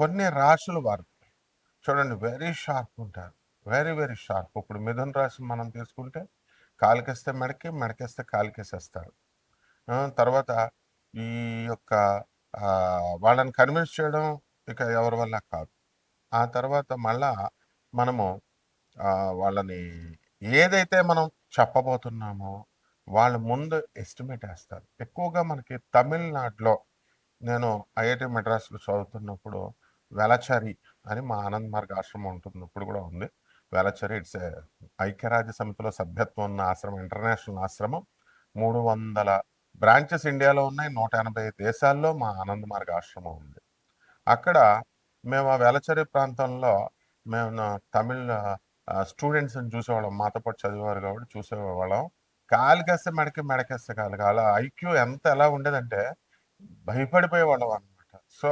కొన్ని రాశులు వారు. చూడండి వెరీ షార్ప్ ఉంటారు. వెరీ వెరీ షార్ప్ ఇప్పుడు మిథున రాశి మనం తీసుకుంటే కాలికేస్తే మెడకి మెడకేస్తే కాలికేసేస్తారు తర్వాత ఈ యొక్క వాళ్ళని కన్విన్స్ చేయడం ఇక ఎవరి వల్ల కాదు. ఆ తర్వాత మళ్ళా మనము వాళ్ళని ఏదైతే మనం చెప్పబోతున్నామో వాళ్ళ ముందు ఎస్టిమేట్ వేస్తారు. ఎక్కువగా మనకి తమిళనాడులో నేను ఐఐటి మెడ్రాస్లో చదువుతున్నప్పుడు వెలచరి అని మా ఆనంద్ మార్గ ఆశ్రమం ఉంటుంది. ఇప్పుడు కూడా ఉంది. వెలచరి ఇట్స్ ఏ ఐక్యరాజ్య సమితిలో సభ్యత్వం ఉన్న ఆశ్రమం ఇంటర్నేషనల్ ఆశ్రమం. మూడు వందల బ్రాంచెస్ ఇండియాలో ఉన్నాయి. నూట ఎనభై దేశాల్లో మా ఆనంద్ మార్గ ఆశ్రమం ఉంది. అక్కడ మేము ఆ వెలచరి ప్రాంతంలో మేము తమిళ స్టూడెంట్స్ని చూసేవాళ్ళం. మాతో పాటు చదివేవారు కాబట్టి చూసేవాళ్ళం. కాలికేస్తే మెడకి మెడకేస్తే కాలు అలా ఐక్యూ ఎంత ఎలా ఉండేదంటే భయపడిపోయేవాళ్ళం అనమాట సో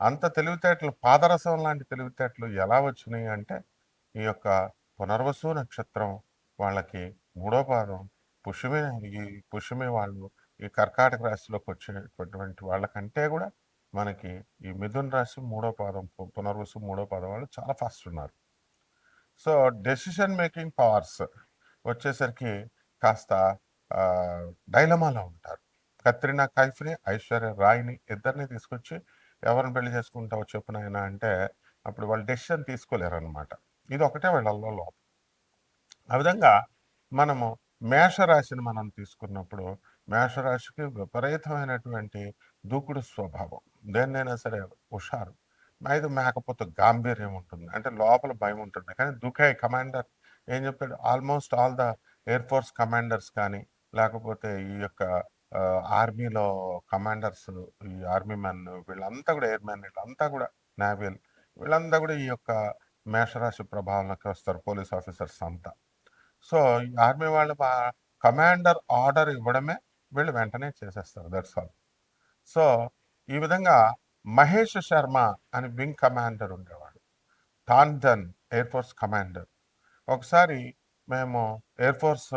అంత తెలివితేటలు పాదరసం లాంటి తెలివితేటలు ఎలా వచ్చినాయి అంటే ఈ యొక్క పునర్వసు నక్షత్రం వాళ్ళకి మూడో పాదం పుష్యమే ఈ పుష్యమే వాళ్ళు ఈ కర్కాటక రాశిలోకి వచ్చేటటువంటి వాళ్ళకంటే కూడా మనకి ఈ మిథున్ రాశి మూడో పాదం పు- పునర్వసు మూడో పాదం వాళ్ళు చాలా ఫాస్ట్ ఉన్నారు. సో డెసిషన్ మేకింగ్ పవర్స్ వచ్చేసరికి కాస్త డైలమాలో ఉంటారు. కత్రినా కైఫ్ని ఐశ్వర్య రాయ్ని ఇద్దరిని తీసుకొచ్చి ఎవరిని పెళ్ళి చేసుకుంటావు చెప్పు నాయనా అంటే అప్పుడు వాళ్ళు డెసిషన్ తీసుకోలేరు అనమాట ఇది ఒకటే వాళ్ళల్లో లోపం ఆ విధంగా మనము మేషరాశిని మనం తీసుకున్నప్పుడు మేషరాశికి విపరీతమైనటువంటి దూకుడు స్వభావం. దేన్నైనా సరే హుషారు. అయితే మేకపోతే గాంభీర్యం ఉంటుంది. అంటే లోపల భయం ఉంటుంది. కానీ దుఃఖే కమాండర్ ఏం చెప్పాడు? Almost all the air force commanders కానీ లేకపోతే ఈ యొక్క ఆర్మీలో కమాండర్స్ ఈ ఆర్మీ మ్యాన్ వీళ్ళంతా కూడా ఎయిర్ వీళ్ళంతా కూడా నావీల్ వీళ్ళంతా కూడా ఈ యొక్క మేషరాశి ప్రభావంలోకి వస్తారు పోలీస్ ఆఫీసర్స్ అంతా. సో ఈ ఆర్మీ వాళ్ళు కమాండర్ ఆర్డర్ ఇవ్వడమే వీళ్ళు వెంటనే చేసేస్తారు దట్స్ ఆల్. సో ఈ విధంగా మహేష్ శర్మ అని వింగ్ కమాండర్ ఉండేవాడు. Tandon air force commander. ఒకసారి మేము ఎయిర్ ఫోర్స్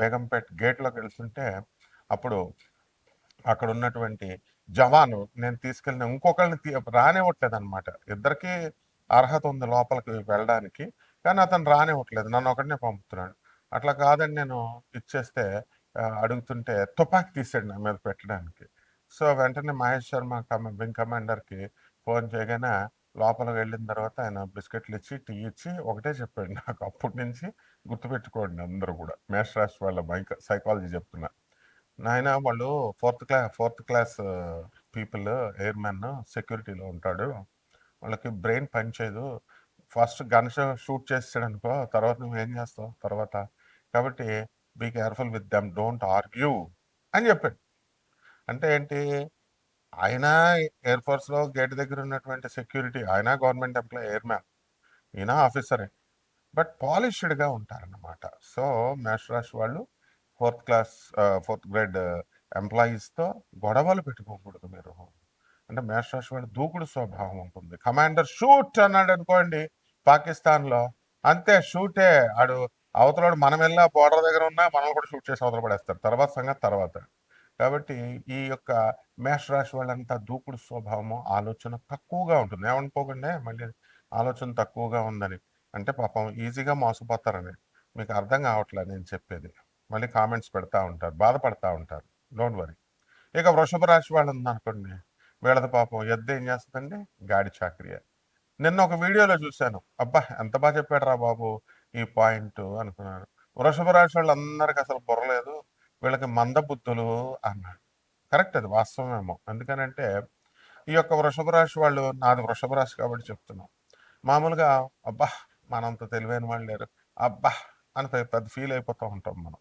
బేగంపేట్ గేట్లోకి వెళ్తుంటే అప్పుడు అక్కడ ఉన్నటువంటి జవాను నేను తీసుకెళ్ళిన ఇంకొకరిని తీ రానివ్వట్లేదు అనమాట ఇద్దరికి అర్హత ఉంది లోపలికి వెళ్ళడానికి కానీ అతను రానివ్వట్లేదు. నన్ను ఒకటినే పంపుతున్నాడు. అట్లా కాదని నేను ఇచ్చేస్తే అడుగుతుంటే తుపాకీ తీసాడు నా మీద పెట్టడానికి. సో వెంటనే మహేష్ శర్మ కమ వింగ్ కమాండర్కి ఫోన్ చేయగానే లోపలికి వెళ్ళిన తర్వాత ఆయన బిస్కెట్లు ఇచ్చి టీ ఇచ్చి ఒకటే చెప్పాడు నాకు. అప్పటి నుంచి గుర్తుపెట్టుకోండి అందరూ కూడా. మేష్ రాశి వాళ్ళ మైక సైకాలజీ చెప్తున్నా. నాయన వాళ్ళు fourth class fourth class people airman సెక్యూరిటీలో ఉంటాడు. వాళ్ళకి బ్రెయిన్ పనిచేయదు ఫస్ట్ గన్ షూట్ చేస్తాడు అనుకో తర్వాత నువ్వు ఏం చేస్తావు? తర్వాత కాబట్టి be careful with them don't argue అని చెప్పాడు. అంటే ఏంటి? ఆయన ఎయిర్ ఫోర్స్లో గేట్ దగ్గర ఉన్నటువంటి సెక్యూరిటీ ఆయన గవర్నమెంట్ ఎంప్లాయ్ ఎయిర్ మ్యాన్ ఈయన ఆఫీసరే. బట్ పాలిష్డ్గా ఉంటారన్నమాట. సో మేష్ రాశి వాళ్ళు ఫోర్త్ క్లాస్ ఫోర్త్ గ్రేడ్ ఎంప్లాయీస్తో గొడవలు పెట్టుకోకూడదు మీరు. అంటే మేషరాశి వాడి దూకుడు స్వభావం ఉంటుంది. కమాండర్ షూట్ అన్నాడు అనుకోండి పాకిస్తాన్లో. అంతే షూటే. ఆడు అవతలడు మనం వెళ్ళినా బోర్డర్ దగ్గర ఉన్నా మనం కూడా షూట్ చేసి అవతల పడేస్తారు. తర్వాత సంగతి తర్వాత. కాబట్టి ఈ యొక్క మేషరాశి వాళ్ళంతా దూకుడు స్వభావము ఆలోచన తక్కువగా ఉంటుంది. ఏమనుకోకండి మళ్ళీ ఆలోచన తక్కువగా ఉందని. అంటే పాపం ఈజీగా మోసపోతారని. మీకు అర్థం కావట్లేదు నేను చెప్పేది. మళ్ళీ కామెంట్స్ పెడతా ఉంటారు బాధపడతా ఉంటారు. డోంట్ వరీ ఇక వృషభ రాశి వాళ్ళు ఉందనుకోండి వీళ్ళది పాపం ఎద్దు ఏం చేస్తుందండి? గాడి చాకరీ నిన్న ఒక వీడియోలో చూశాను. అబ్బా ఎంత బాగా చెప్పాడు రా బాబు ఈ పాయింట్ అనుకున్నాను. వృషభ రాశి వాళ్ళు అందరికి అసలు బుర్రలేదు వీళ్ళకి మందబుద్ధులు అన్నాడు కరెక్ట్ అది వాస్తవమేమో. ఎందుకనంటే ఈ యొక్క వృషభ రాశి వాళ్ళు నాది వృషభ రాశి కాబట్టి చెప్తున్నాం. మామూలుగా అబ్బా మనంత తెలివైన వాళ్ళు లేరు. అబ్బా అని పెద్ద ఫీల్ అయిపోతూ ఉంటాం మనం.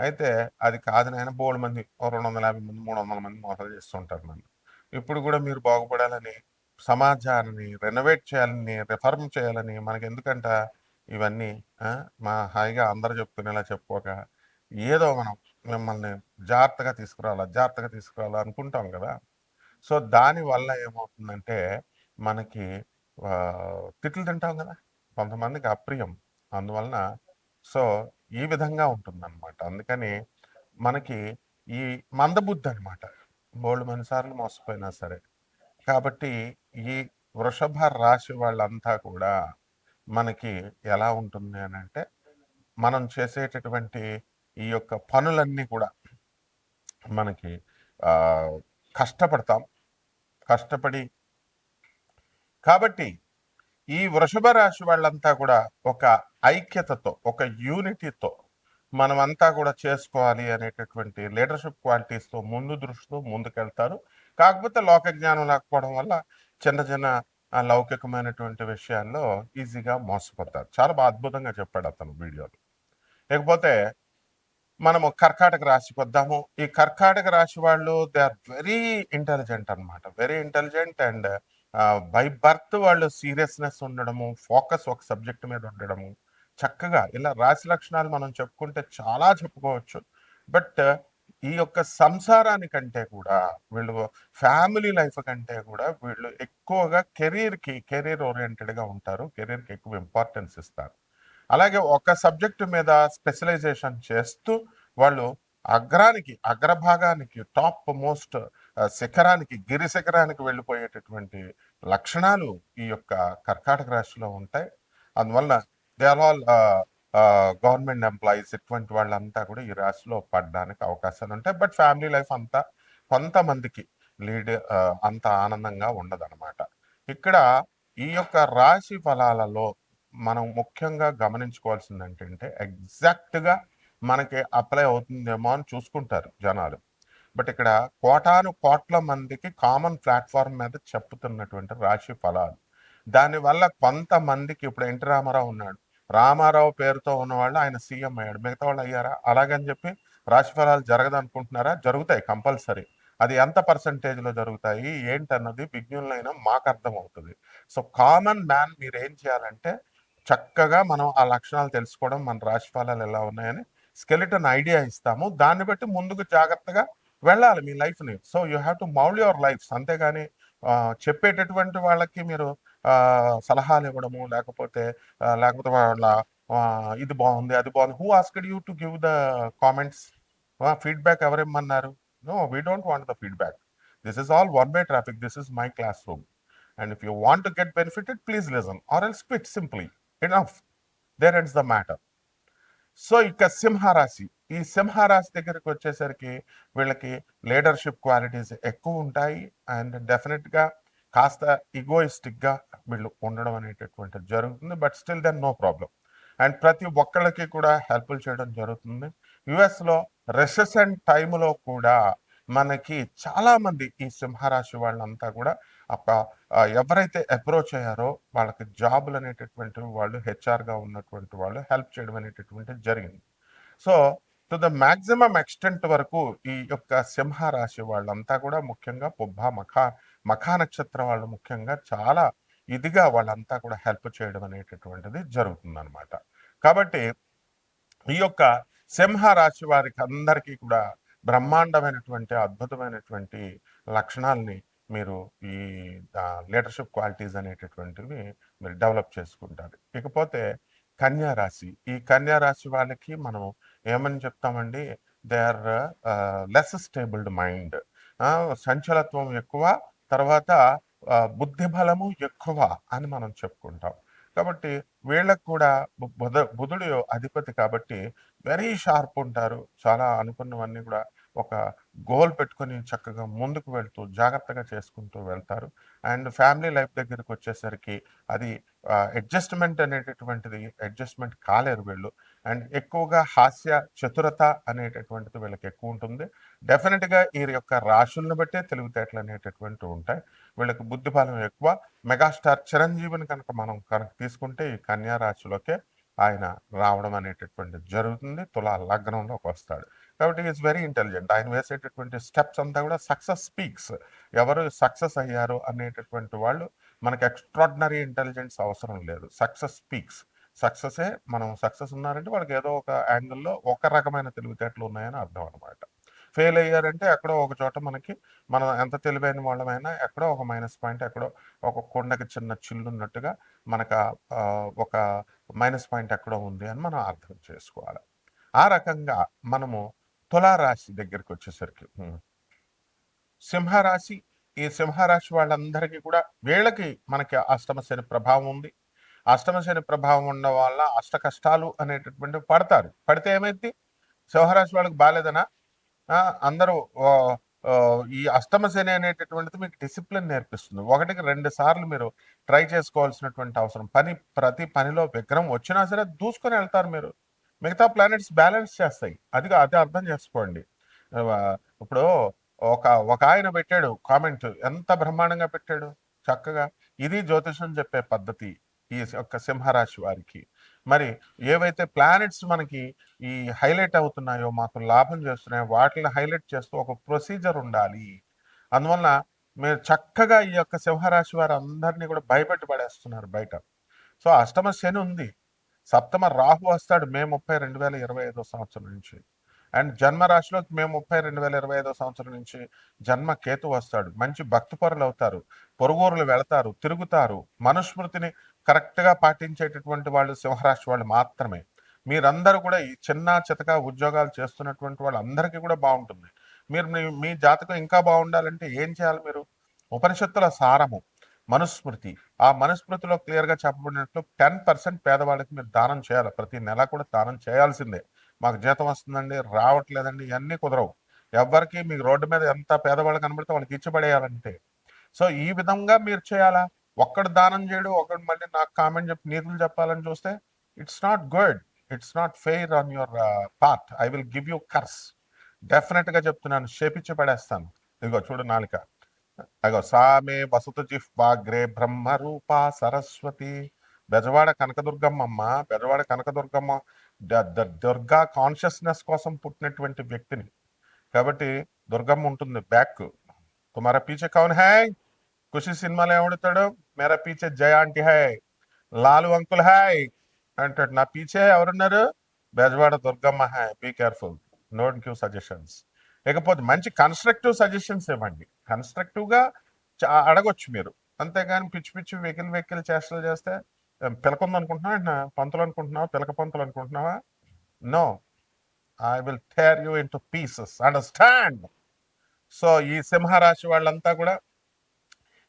అయితే అది కాదు నాయన బోల్డ్ మంది రెండు వందల యాభై మంది మూడు వందల మంది మోసాలు చేస్తుంటారు నన్ను. ఇప్పుడు కూడా మీరు బాగుపడాలని సమాజాన్ని రెనోవేట్ చేయాలని రిఫార్మ్ చేయాలని మనకి ఎందుకంట ఇవన్నీ మా హాయిగా అందరు చెప్పుకునేలా చెప్పుకోక ఏదో మనం మిమ్మల్ని జాగ్రత్తగా తీసుకురావాలా జాగ్రత్తగా తీసుకురావాలా అనుకుంటాం కదా. సో దానివల్ల ఏమవుతుందంటే మనకి తిట్లు తింటాం కదా. కొంతమందికి అప్రియం. అందువలన సో ఈ విధంగా ఉంటుందన్నమాట. అందుకని మనకి ఈ మందబుద్ధి అనమాట బోల్డ్ మనిసార్లు మోసపోయినా సరే. కాబట్టి ఈ వృషభ రాశి వాళ్ళంతా కూడా మనకి ఎలా ఉంటుంది అని అంటే మనం చేసేటటువంటి ఈ యొక్క పనులన్నీ కూడా మనకి కష్టపడతాం. కష్టపడి కాబట్టి ఈ వృషభ రాశి వాళ్ళంతా కూడా ఒక ఐక్యతతో ఒక యూనిటీతో మనమంతా కూడా చేసుకోవాలి అనేటటువంటి లీడర్షిప్ క్వాలిటీస్తో ముందు దృష్టితో ముందుకెళ్తారు. కాకపోతే లోక జ్ఞానం లేకపోవడం వల్ల చిన్న చిన్న లౌకికమైనటువంటి విషయాల్లో ఈజీగా మోసపోతారు. చాలా బాగా అద్భుతంగా చెప్పాడు అతను వీడియోలో. లేకపోతే మనము కర్కాటక రాశికి వద్దాము. ఈ కర్కాటక రాశి వాళ్ళు దే ఆర్ వెరీ ఇంటెలిజెంట్ అన్నమాట. Very intelligent and by birth వాళ్ళు సీరియస్నెస్ ఉండడము ఫోకస్ ఒక సబ్జెక్ట్ మీద ఉండడము చక్కగా ఇలా రాశి లక్షణాలు మనం చెప్పుకుంటే చాలా చెప్పుకోవచ్చు. బట్ ఈ యొక్క సంసారానికంటే కూడా వీళ్ళు ఫ్యామిలీ లైఫ్ కంటే కూడా వీళ్ళు ఎక్కువగా కెరీర్కి కెరీర్ ఓరియంటెడ్గా ఉంటారు కెరీర్కి ఎక్కువ ఇంపార్టెన్స్ ఇస్తారు. అలాగే ఒక సబ్జెక్టు మీద స్పెషలైజేషన్ చేస్తూ వాళ్ళు అగ్రానికి అగ్రభాగానికి టాప్ మోస్ట్ శిఖరానికి గిరి శిఖరానికి వెళ్ళిపోయేటటువంటి లక్షణాలు ఈ యొక్క కర్కాటక రాశిలో ఉంటాయి. అందువలన they are all government employees ఇటువంటి వాళ్ళంతా కూడా ఈ రాశిలో పడడానికి అవకాశాలు ఉంటాయి. బట్ ఫ్యామిలీ లైఫ్ అంతా కొంతమందికి లీడ్ అంత ఆనందంగా ఉండదన్నమాట. ఇక్కడ ఈ యొక్క రాశి ఫలాలలో మనం ముఖ్యంగా గమనించుకోవాల్సింది ఏంటంటే ఎగ్జాక్ట్గా మనకి అప్లై అవుతుందేమో అని చూసుకుంటారు జనాలు. బట్ ఇక్కడ కోటాను కోట్ల మందికి కామన్ ప్లాట్ఫామ్ మీద చెప్పుతున్నటువంటి రాశి ఫలాలు. దానివల్ల కొంతమందికి ఇప్పుడు ఎన్టీ రామారావు ఉన్నాడు. రామారావు పేరుతో ఉన్నవాళ్ళు ఆయన సీఎం అయ్యాడు. మిగతా వాళ్ళు అయ్యారా? అలాగని చెప్పి రాశి ఫలాలు జరగదు అనుకుంటున్నారా జరుగుతాయి కంపల్సరీ. అది ఎంత పర్సంటేజ్లో జరుగుతాయి? ఏంటన్నది విజ్ఞులైనా మాకు అర్థమవుతుంది. సో కామన్ మ్యాన్ మీరు ఏం చేయాలంటే చక్కగా మనం ఆ లక్షణాలు తెలుసుకోవడం మన రాశి ఫలాలు ఎలా ఉన్నాయని స్కెలిటన్ ఐడియా ఇస్తాము. దాన్ని బట్టి ముందుకు జాగ్రత్తగా వెళ్ళాలి మీ లైఫ్ని. So you have to mould your lifes. అంతేగాని చెప్పేటటువంటి వాళ్ళకి మీరు సలహాలు ఇవ్వడము లేకపోతే లేకపోతే వాళ్ళ ఇది బాగుంది అది బాగుంది. Who asked you to give the comments feedback ఎవరేమన్నారు no we don't want the feedback this is all one way traffic this is my classroom and if you want to get benefited please listen or else quit simply enough there ends the matter so ఇక సింహరాశి. ఈ సింహరాశి దగ్గరికి వచ్చేసరికి వీళ్ళకి leadership qualities ఎక్కువ ఉంటాయి and డెఫినెట్గా కాస్త ఈగోయిస్టిక్గా వీళ్ళు ఉండడం అనేటటువంటిది జరుగుతుంది. But still then no problem and ప్రతి ఒక్కళ్ళకి కూడా హెల్ప్లు చేయడం జరుగుతుంది. యుఎస్లో రెసెషన్ టైంలో కూడా మనకి చాలా మంది ఈ సింహరాశి వాళ్ళంతా కూడా అప్ప ఎవరైతే అప్రోచ్ అయ్యారో వాళ్ళకి జాబులు అనేటటువంటి వాళ్ళు హెచ్ఆర్గా ఉన్నటువంటి వాళ్ళు హెల్ప్ చేయడం అనేటటువంటిది జరిగింది. So to the maximum extent వరకు ఈ యొక్క సింహరాశి వాళ్ళంతా కూడా ముఖ్యంగా పుబ్బ మఖా మఖా నక్షత్రం వాళ్ళు ముఖ్యంగా చాలా ఇదిగా వాళ్ళంతా కూడా హెల్ప్ చేయడం అనేటటువంటిది జరుగుతుందన్నమాట. కాబట్టి ఈ యొక్క సింహ రాశి వారికి అందరికీ కూడా బ్రహ్మాండమైనటువంటి అద్భుతమైనటువంటి లక్షణాలని మీరు ఈ లీడర్షిప్ క్వాలిటీస్ అనేటటువంటివి మీరు డెవలప్ చేసుకుంటారు. ఇకపోతే కన్యారాశి ఈ కన్యారాశి వాళ్ళకి మనం ఏమని చెప్తామండి? They are less stabled mind సంచలత్వం ఎక్కువ తర్వాత బుద్ధి బలము ఎక్కువ అని మనం చెప్పుకుంటాం. కాబట్టి వీళ్ళకు కూడా బు- బుధ బుధుడు అధిపతి కాబట్టి వెరీ షార్ప్ ఉంటారు. చాలా అనుకున్నవన్నీ కూడా ఒక గోల్ పెట్టుకొని చక్కగా ముందుకు వెళ్తూ జాగ్రత్తగా చేసుకుంటూ వెళ్తారు. అండ్ ఫ్యామిలీ లైఫ్ దగ్గరికి వచ్చేసరికి అది అడ్జస్ట్మెంట్ అనేటటువంటిది అడ్జస్ట్మెంట్ కాలేరు వీళ్ళు. అండ్ ఎక్కువగా హాస్య చతురత అనేటటువంటిది వీళ్ళకి ఎక్కువ ఉంటుంది. డెఫినెట్గా ఈ యొక్క రాశులను బట్టే తెలివితేటలు అనేటటువంటివి ఉంటాయి. వీళ్ళకి బుద్ధిబలం ఎక్కువ. మెగాస్టార్ చిరంజీవిని కనుక మనం కనుక తీసుకుంటే ఈ కన్యా రాశిలోకే ఆయన రావడం అనేటటువంటిది జరుగుతుంది. తులా లగ్నంలోకి వస్తాడు. కాబట్టి ఈజ్ వెరీ ఇంటెలిజెంట్ ఆయన వేసేటటువంటి స్టెప్స్ అంతా కూడా సక్సెస్ స్పీక్స్ ఎవరు సక్సెస్ అయ్యారు అనేటటువంటి వాళ్ళు మనకి ఎక్స్ట్రాడినరీ ఇంటెలిజెన్స్ అవసరం లేదు. సక్సెస్ స్పీక్స్ సక్సెసే మనం సక్సెస్ ఉన్నారంటే వాళ్ళకి ఏదో ఒక యాంగిల్లో ఒక రకమైన తెలివితేటలు ఉన్నాయని అర్థం అనమాట ఫెయిల్ అయ్యారంటే ఎక్కడో ఒక చోట మనకి మనం ఎంత తెలివైన వాళ్ళమైనా ఎక్కడో ఒక మైనస్ పాయింట్ ఎక్కడో ఒక కొండకి చిన్న చిల్లున్నట్టుగా మనకు ఒక మైనస్ పాయింట్ ఎక్కడో ఉంది అని మనం అర్థం చేసుకోవాలి. ఆ రకంగా మనము తులారాశి దగ్గరికి వచ్చేసరికి సింహరాశి ఈ సింహరాశి వాళ్ళందరికీ కూడా వీళ్ళకి మనకి అష్టమశని ప్రభావం ఉంది. అష్టమశని ప్రభావం ఉండడం వల్ల అష్ట కష్టాలు అనేటటువంటివి పడతారు. పడితే ఏమైంది సింహరాశి వాళ్ళకి బాగాలేదనా ఆ, అందరూ ఈ అష్టమ అనేటటువంటిది మీకు డిసిప్లిన్ నేర్పిస్తుంది. ఒకటికి రెండు సార్లు మీరు ట్రై చేసుకోవాల్సినటువంటి అవసరం. పని ప్రతి పనిలో విగ్రహం వచ్చినా సరే దూసుకొని వెళ్తారు మీరు. మిగతా ప్లానెట్స్ బ్యాలెన్స్ చేస్తాయి. అది అది అర్థం చేసుకోండి. ఇప్పుడు ఒక ఒక ఆయన పెట్టాడు కామెంట్ ఎంత బ్రహ్మాండంగా పెట్టాడు? చక్కగా. ఇది జ్యోతిషం చెప్పే పద్ధతి ఈ యొక్క సింహరాశి వారికి. మరి ఏవైతే ప్లానెట్స్ మనకి ఈ హైలైట్ అవుతున్నాయో మాకు లాభం చేస్తున్నాయో వాటిని హైలైట్ చేస్తూ ఒక ప్రొసీజర్ ఉండాలి. అందువల్ల మీరు చక్కగా ఈ యొక్క సింహరాశి వారు అందరినీ కూడా భయపెట్టి పడేస్తున్నారు బయట. సో అష్టమ శని ఉంది. సప్తమ రాహు వస్తాడు మే ముప్పై రెండు వేల ఇరవై ఐదో సంవత్సరం నుంచి. అండ్ జన్మ రాశిలో మే ముప్పై రెండు వేల ఇరవై ఐదో సంవత్సరం నుంచి జన్మ కేతు వస్తాడు. మంచి భక్తి పరులు అవుతారు. పొరుగురులు వెళతారు తిరుగుతారు. మనుస్మృతిని కరెక్ట్గా పాటించేటటువంటి వాళ్ళు సింహరాశి వాళ్ళు మాత్రమే. మీరందరూ కూడా ఈ చిన్న చితక ఉద్యోగాలు చేస్తున్నటువంటి వాళ్ళందరికీ కూడా బాగుంటుంది. మీరు మీ- మీ జాతకం ఇంకా బాగుండాలంటే ఏం చేయాలి మీరు? ఉపనిషత్తుల సారము మనుస్మృతి. ఆ మనుస్మృతిలో క్లియర్గా చెప్పబడినట్లు టెన్ పర్సెంట్ పేదవాళ్ళకి మీరు దానం చేయాలి. ప్రతి నెల కూడా దానం చేయాల్సిందే. మాకు జీతం వస్తుందండి రావట్లేదండి ఇవన్నీ కుదరవు. ఎవరికి మీకు రోడ్డు మీద ఎంత పేదవాళ్ళు కనబడితే వాళ్ళకి ఇచ్చిపడేయాలంటే. సో ఈ విధంగా మీరు చేయాలా? ఒక్కడు దానం చేయడు ఒకడు మళ్ళీ నాకు కామెంట్ చెప్పి నీతులు చెప్పాలని చూస్తే it's not good it's not fair on your part I will give you curse డెఫినెట్గా చెప్తున్నాను శేపించి పడేస్తాను ఇదిగో చూడు నాలిక. అగో సామే వసుత జిహ్వాగ్రే బ్రహ్మ రూప సరస్వతి. బెజవాడ కనకదుర్గమ్మ బెజవాడ కనకదుర్గమ్మ దుర్గా కాన్షియస్నెస్ కోసం పుట్టినటువంటి వ్యక్తిని. కాబట్టి దుర్గమ్మ ఉంటుంది బ్యాక్. తుమారా పీచే కౌన్ హ్యాంగ్ ఖుషి సినిమాలో ఏమడుతాడు మేరా పీచే జయ ఆంటీ హై లాలు అంకుల్ హాయ్ అంటాడు నా పీచే ఎవరున్నారు Bezawada Durgamma hi be careful note give suggestions ఇకపోతే మంచి కన్స్ట్రక్టివ్ సజెషన్స్ ఇవ్వండి కన్స్ట్రక్టివ్గా అడగొచ్చు మీరు అంతేగాని పిచ్చి పిచ్చి వెకిల్ వెకిల్ చేష్టలు చేస్తే పిలకొంది పిలకుంది పంతులు అనుకుంటున్నావా పిలక పంతులు అనుకుంటున్నావా no I will tear you into pieces understand so ఈ సింహరాశి వాళ్ళంతా కూడా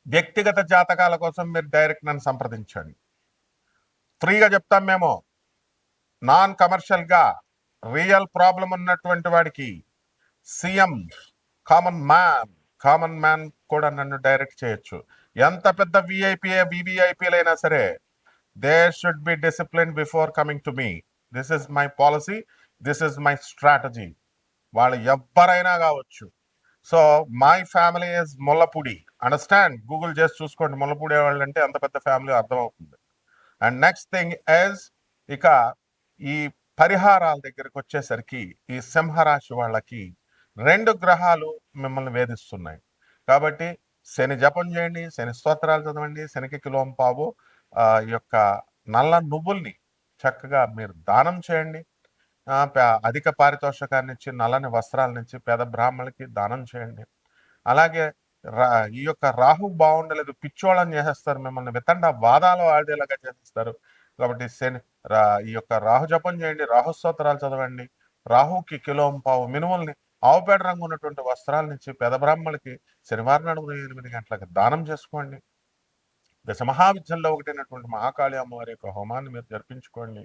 వ్యక్తిగత జాతకాల కోసం మీరు డైరెక్ట్ నన్ను సంప్రదించండి. ఫ్రీగా చెప్తాం మేము. నాన్ కమర్షియల్గా రియల్ ప్రాబ్లం ఉన్నటువంటి వాడికి CM common man common man కూడా నన్ను డైరెక్ట్ చేయొచ్చు. ఎంత పెద్ద విఐపి వివిఐపీలైనా సరే they should be discipline before coming to me this is my policy this is my strategy వాళ్ళు ఎవ్వరైనా కావచ్చు. So my family is Mullapudi understand Google చేసి చూసుకోండి. ములపూడే వాళ్ళు అంటే అంత పెద్ద ఫ్యామిలీ అర్థమవుతుంది. అండ్ నెక్స్ట్ థింగ్ యాజ్ ఇక ఈ పరిహారాల దగ్గరకు వచ్చేసరికి ఈ సింహరాశి వాళ్ళకి రెండు గ్రహాలు మిమ్మల్ని వేధిస్తున్నాయి. కాబట్టి శని జపం చేయండి శని స్తోత్రాలు చదవండి శనికి కిలోం పావు ఈ యొక్క నల్ల నువ్వుల్ని చక్కగా మీరు దానం చేయండి. అధిక పారితోషకాన్ని ఇచ్చి నల్లని వస్త్రాలనిచ్చి పేద బ్రాహ్మణులకి దానం చేయండి. అలాగే ఈ యొక్క రాహు బాగుండలేదు పిచ్చోళ్ళని చేసేస్తారు మిమ్మల్ని. వితండ వాదాలు ఆడేలాగా చేసేస్తారు. కాబట్టి శని రా ఈ యొక్క రాహు జపం చేయండి. రాహు స్తోత్రాలు చదవండి. రాహుకి కిలోం పావు మినుముల్ని ఆవుపేట రంగు ఉన్నటువంటి వస్త్రాల ఇచ్చి పెద బ్రాహ్మణులకి శనివారం నాడు ఉదయం ఎనిమిది గంటలకు దానం చేసుకోండి. దశ మహావిద్యంలో ఒకటైనటువంటి మహాకాళి అమ్మవారి యొక్క హోమాన్ని మీరు జరిపించుకోండి.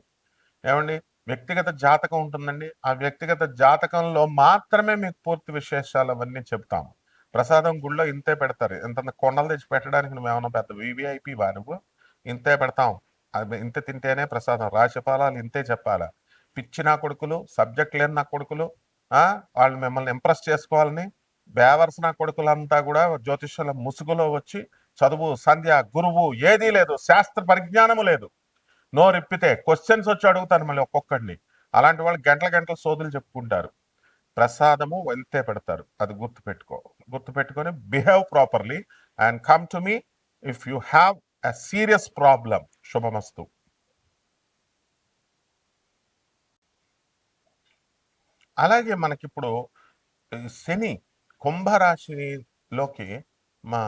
ఏమండి? వ్యక్తిగత జాతకం ఉంటుందండి. ఆ వ్యక్తిగత జాతకంలో మాత్రమే మీకు పూర్తి విశేషాలు అవన్నీ చెప్తాము. ప్రసాదం గుళ్ళో ఇంతే పెడతారు. ఇంత కొండలు తెచ్చి పెట్టడానికి నువ్వు ఏమన్నా పెద్ద వివిఐపి నువ్వు? ఇంతే పెడతాం. అది ఇంత తింటేనే ప్రసాదం. రాశిఫలాలు ఇంతే చెప్పాలా. పిచ్చి నా కొడుకులు సబ్జెక్ట్ లేని నా కొడుకులు వాళ్ళు మిమ్మల్ని ఇంప్రెస్ చేసుకోవాలని బేవర్స్ నా కొడుకులంతా కూడా జ్యోతిష్యుల ముసుగులో వచ్చి చదువు సంధ్య గురువు ఏదీ లేదు. శాస్త్ర పరిజ్ఞానము లేదు. నోరిప్పితే క్వశ్చన్స్ వచ్చి అడుగుతాను మళ్ళీ ఒక్కొక్కడిని. అలాంటి వాళ్ళు గంటల గంటల సోదులు చెప్పుకుంటారు. ప్రసాదము వెళ్తే పెడతారు? అది గుర్తు పెట్టుకో గుర్తు పెట్టుకొని behave properly and come to me if you have a serious problem శుభమస్తు. అలాగే మనకిప్పుడు ఈ శని కుంభరాశిలోకి మా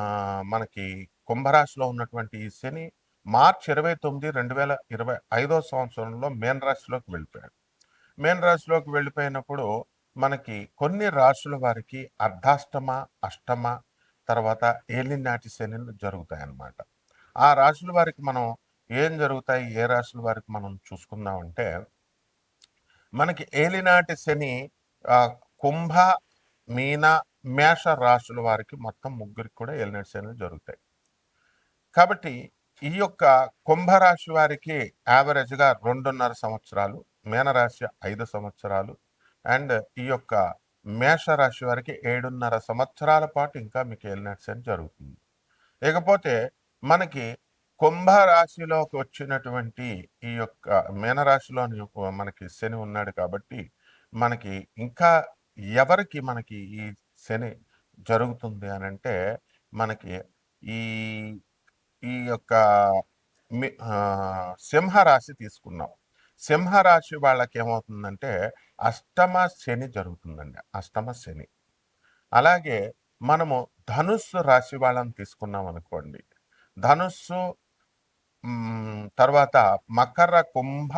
మనకి కుంభరాశిలో ఉన్నటువంటి ఈ శని మార్చ్ ఇరవై తొమ్మిది రెండు వేల ఇరవై ఐదో సంవత్సరంలో మేన్ రాశిలోకి వెళ్ళిపోయాడు. మేన్ రాశిలోకి వెళ్ళిపోయినప్పుడు మనకి కొన్ని రాశుల వారికి అర్ధాష్టమ అష్టమ తర్వాత ఏలినాటి శనిలు జరుగుతాయి అన్నమాట ఆ రాశుల వారికి మనం ఏం జరుగుతాయి? ఏ రాశుల వారికి మనం చూసుకుందామంటే మనకి ఏలినాటి శని కుంభ మీన మేష రాశుల వారికి మొత్తం ముగ్గురికి కూడా ఏలినాటి శని జరుగుతాయి. కాబట్టి ఈ యొక్క కుంభరాశి వారికి యావరేజ్గా రెండున్నర సంవత్సరాలు మీనరాశి ఐదు సంవత్సరాలు అండ్ ఈ యొక్క మేషరాశి వారికి ఏడున్నర సంవత్సరాల పాటు ఇంకా మీకు వెళ్ళినట్టు శని జరుగుతుంది. ఇకపోతే మనకి కుంభరాశిలోకి వచ్చినటువంటి ఈ యొక్క మీనరాశిలోని మనకి శని ఉన్నాడు కాబట్టి మనకి ఇంకా ఎవరికి మనకి ఈ శని జరుగుతుంది అని అంటే మనకి ఈ ఈ యొక్క మి- సింహరాశి తీసుకున్నాం. సింహరాశి వాళ్ళకి ఏమవుతుందంటే అష్టమ శని జరుగుతుందండి. అష్టమ శని. అలాగే మనము ధనుస్సు రాశి వాళ్ళని తీసుకున్నాం అనుకోండి. ధనుస్సు తర్వాత మకర కుంభ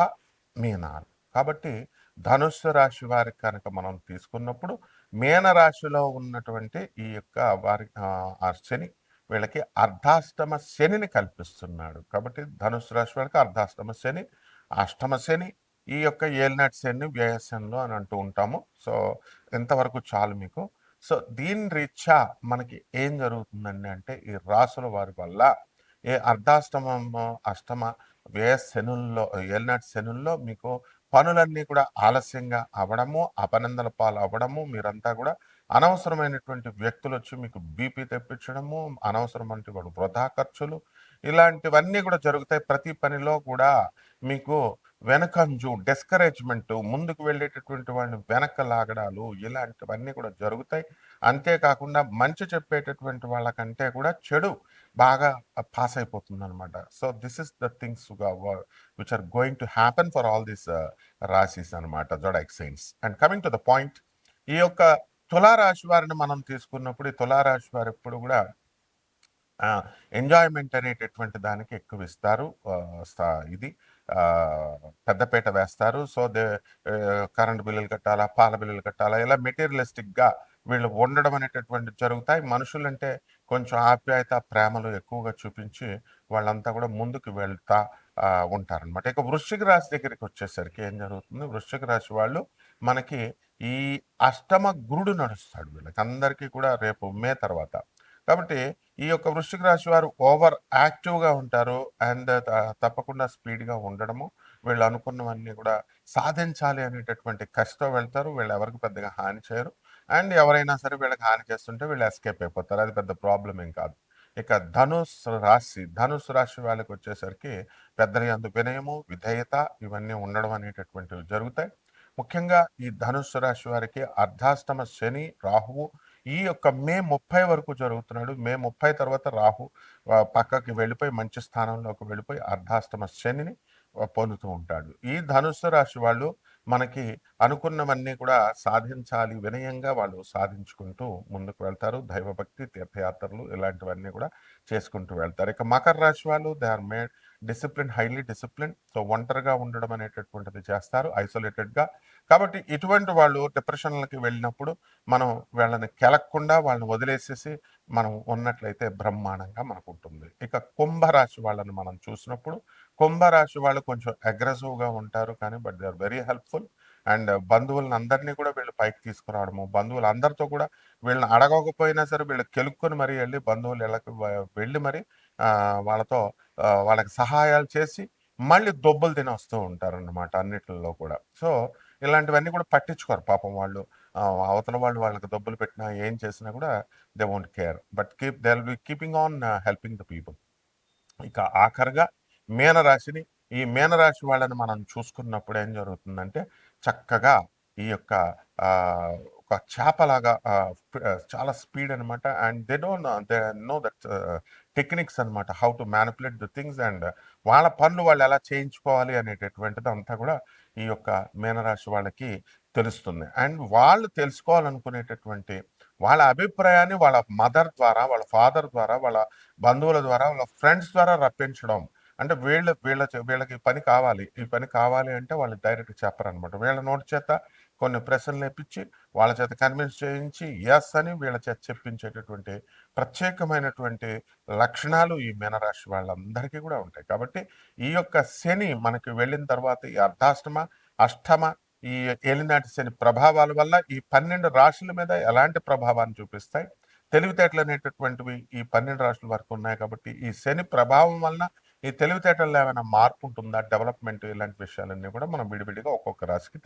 మీనాలు. కాబట్టి ధనుస్సు రాశి వారికి కనుక మనం తీసుకున్నప్పుడు మీన రాశిలో ఉన్నటువంటి ఈ యొక్క వారి శని వీళ్ళకి అర్ధాష్టమ శనిని కల్పిస్తున్నాడు. కాబట్టి ధనుసు రాశి వాళ్ళకి అర్ధాష్టమ శని అష్టమ శని ఈ యొక్క ఏలినాటి శని వ్యయశనిలో అని అంటూ ఉంటాము. సో ఇంతవరకు చాలు మీకు. సో దీని రీత్యా మనకి ఏం జరుగుతుందండి అంటే ఈ రాసుల వారి వల్ల ఏ అర్ధాష్టమ అష్టమ వ్యయ శనుల్లో ఏలినాటి శనుల్లో మీకు పనులన్నీ కూడా ఆలస్యంగా అవ్వడము అపనందల పాలు అవ్వడము మీరంతా కూడా అనవసరమైనటువంటి వ్యక్తులు వచ్చి మీకు బీపీ తెప్పించడము అనవసరమైనటువంటి వృధా ఖర్చులు ఇలాంటివన్నీ కూడా జరుగుతాయి. ప్రతి పనిలో కూడా మీకు వెనకంజు డిస్కరేజ్మెంట్ ముందుకు వెళ్ళేటటువంటి వాళ్ళని వెనక లాగడాలు ఇలాంటివన్నీ కూడా జరుగుతాయి. అంతేకాకుండా మంచి చెప్పేటటువంటి వాళ్ళకంటే కూడా చెడు బాగా పాస్ అయిపోతుంది అనమాట so this is the things which are going to happen for all these రాశీస్ అనమాట zodiac signs and coming to the point ఈ యొక్క తులారాశి వారిని మనం తీసుకున్నప్పుడు ఈ తులారాశి వారు ఎప్పుడు కూడా ఎంజాయ్మెంట్ అనేటటువంటి దానికి ఎక్కువ ఇస్తారు ఇది పెద్దపేట వేస్తారు. సో దే కరెంట్ బిల్లులు కట్టాలా పాల బిల్లులు కట్టాలా ఇలా మెటీరియలిస్టిక్గా వీళ్ళు ఉండడం అనేటటువంటి జరుగుతాయి. మనుషులంటే కొంచెం ఆప్యాయత ప్రేమలు ఎక్కువగా చూపించి వాళ్ళంతా కూడా ముందుకు వెళ్తా ఉంటారనమాట ఇక వృశ్చిక రాశి దగ్గరికి వచ్చేసరికి ఏం జరుగుతుంది? వృశ్చిక రాశి వాళ్ళు మనకి ఈ అష్టమ గురుడు నడుస్తాడు వీళ్ళకి. అందరికీ కూడా రేపు మే తర్వాత. కాబట్టి ఈ యొక్క వృశ్చిక రాశి వారు ఓవర్ యాక్టివ్గా ఉంటారు అండ్ తప్పకుండా స్పీడ్గా ఉండడము వీళ్ళు అనుకున్నవన్నీ కూడా సాధించాలి అనేటటువంటి కసితో వెళ్తారు వీళ్ళు ఎవరికి పెద్దగా హాని చేయరు. అండ్ ఎవరైనా సరే వీళ్ళకి హాని చేస్తుంటే వీళ్ళు ఎస్కేప్ అయిపోతారు. అది పెద్ద ప్రాబ్లం ఏం కాదు. ఇక ధనుస్ రాశి ధనుస్ రాశి వాళ్ళకి వచ్చేసరికి పెద్దల యందు వినయము విధేయత ఇవన్నీ ఉండడం అనేటటువంటివి జరుగుతాయి. ముఖ్యంగా ఈ ధనుస్సు రాశి వారికి అర్ధాష్టమ శని రాహువు ఈ యొక్క మే ముప్పై వరకు జరుగుతున్నాడు. మే ముప్పై తర్వాత రాహు పక్కకి వెళ్ళిపోయి మంచి స్థానంలోకి వెళ్ళిపోయి అర్ధాష్టమ శనిని పొందుతూ ఉంటాడు. ఈ ధనుస్సు రాశి వాళ్ళు మనకి అనుకున్నవన్నీ కూడా సాధించాలి వినయంగా వాళ్ళు సాధించుకుంటూ ముందుకు వెళ్తారు. దైవభక్తి తీర్థయాత్రలు ఇలాంటివన్నీ కూడా చేసుకుంటూ వెళ్తారు. ఇక మకర రాశి వాళ్ళు they are made discipline highly discipline. So ఒంటరిగా ఉండడం అనేటటువంటిది చేస్తారు. ఐసోలేటెడ్గా కాబట్టి ఇటువంటి వాళ్ళు డిప్రెషన్లకి వెళ్ళినప్పుడు మనం వాళ్ళని కెలక్కుండా వాళ్ళని వదిలేసేసి మనం ఉన్నట్లయితే బ్రహ్మాండంగా మనకు ఉంటుంది ఇక కుంభరాశి వాళ్ళని మనం చూసినప్పుడు కుంభరాశి వాళ్ళు కొంచెం అగ్రెసివ్గా ఉంటారు కానీ but they are very helpful and బంధువులను అందరినీ కూడా వీళ్ళు పైకి తీసుకురావడము బంధువులు అందరితో కూడా వీళ్ళని అడగకపోయినా సరే వీళ్ళు కెలుక్కొని మరీ వెళ్ళి బంధువులు ఇళ్ళకి వెళ్ళి మరి వాళ్ళతో వాళ్ళకి సహాయాలు చేసి మళ్ళీ దొబ్బలు తిని వస్తూ ఉంటారు అన్నమాట అన్నిటిలో కూడా. సో ఇలాంటివన్నీ కూడా పట్టించుకోరు పాపం వాళ్ళు అవతల వాళ్ళు వాళ్ళకి డబ్బులు పెట్టినా ఏం చేసినా కూడా they won't care but keep they will be keeping on helping the people ఇక ఆఖరిగా మీనరాశిని ఈ మీనరాశి వాళ్ళని మనం చూసుకున్నప్పుడు ఏం జరుగుతుందంటే చక్కగా ఈ యొక్క ఒక చేపలాగా చాలా స్పీడ్ అనమాట. And they don't they know that techniques అనమాట. How to manipulate the things and వాళ్ళ పనులు వాళ్ళు ఎలా చేయించుకోవాలి అనేటటువంటిది అంతా కూడా ఈ యొక్క మీనరాశి వాళ్ళకి తెలుస్తుంది. అండ్ వాళ్ళు తెలుసుకోవాలనుకునేటటువంటి వాళ్ళ అభిప్రాయాన్ని వాళ్ళ మదర్ ద్వారా, వాళ్ళ ఫాదర్ ద్వారా, వాళ్ళ బంధువుల ద్వారా, వాళ్ళ ఫ్రెండ్స్ ద్వారా రప్పించడం. అంటే వీళ్ళ వీళ్ళ చే వీళ్ళకి పని కావాలి. ఈ పని కావాలి అంటే వాళ్ళు డైరెక్ట్‌గా చెప్పరనమాట. వీళ్ళ నోటి చేత కొన్ని ప్రశ్నలు నేర్పించి వాళ్ళ చేత కన్విన్స్ చేయించి, ఎస్ అని వీళ్ళ చేత చెప్పించేటటువంటి ప్రత్యేకమైనటువంటి లక్షణాలు ఈ మీనరాశి వాళ్ళందరికీ కూడా ఉంటాయి. కాబట్టి ఈ యొక్క శని మనకి వెళ్ళిన తర్వాత ఈ అర్ధాష్టమ, అష్టమ ఈ ఏలినాటి శని ప్రభావాల వల్ల ఈ 12 రాశుల మీద ఎలాంటి ప్రభావాన్ని చూపిస్తాయి? తెలివితేటలు అనేటటువంటివి ఈ పన్నెండు రాష్ట్రాల వరకు ఉన్నాయి కాబట్టి, ఈ శని ప్రభావం వలన ఈ తెలివితేటల్లో ఏమైనా మార్పు ఉంటుందా? డెవలప్‌మెంట్ ఇలాంటి విషయాలన్నీ కూడా మనం విడివిడిగా ఒక్కొక్క రాశికి